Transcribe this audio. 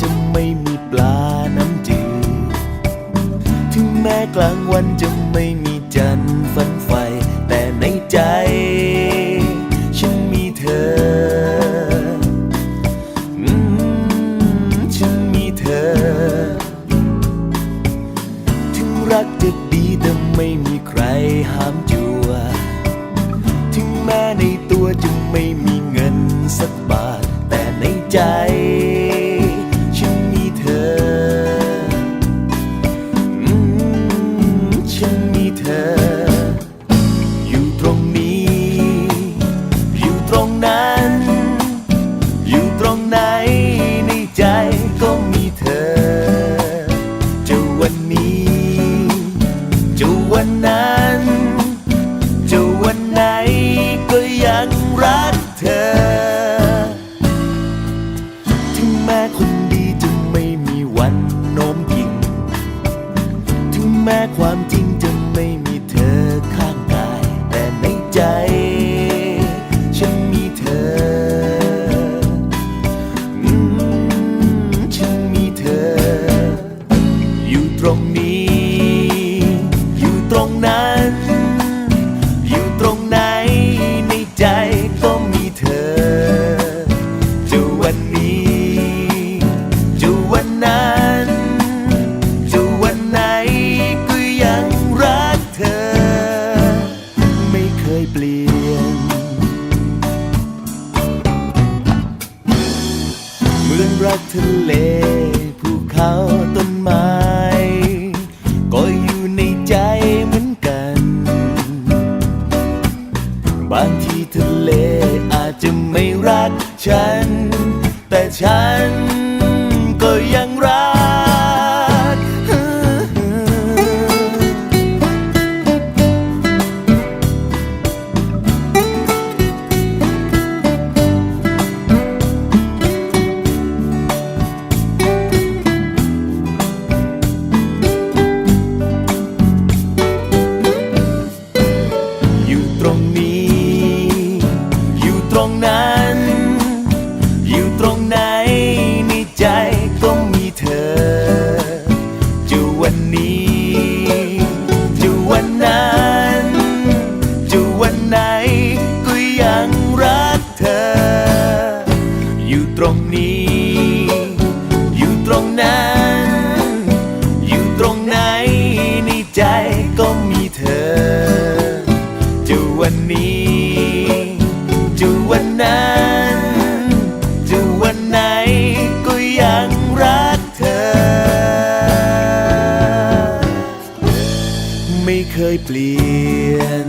จะไม่มีปลาน้ำจืด ถึงแม้กลางวันจะไม่มีจันทร์ฝันไฟ แต่ในใจ ฉันมีเธอฉันมีเธอ ถึงรักจะดีแต่ไม่มีใครห้ามจัวถึงแม้ในตัวจะไม่มีเงินสักบาท แต่ในใจ ตรงนั้น ทะเลภูเขาต้นไม้ ก็อยู่ในใจเหมือนกัน บางทีทะเลอาจจะไม่รักฉัน แต่ฉัน รงนั้น อยู่ตรงไหนในใจก็มีเธอ จะวันนี้ จะวันนั้น จะวันไหนก็ยังรักเธอ อยู่ตรงนี้ อยู่ตรงนั้น ไม่เคยเปลี่ยน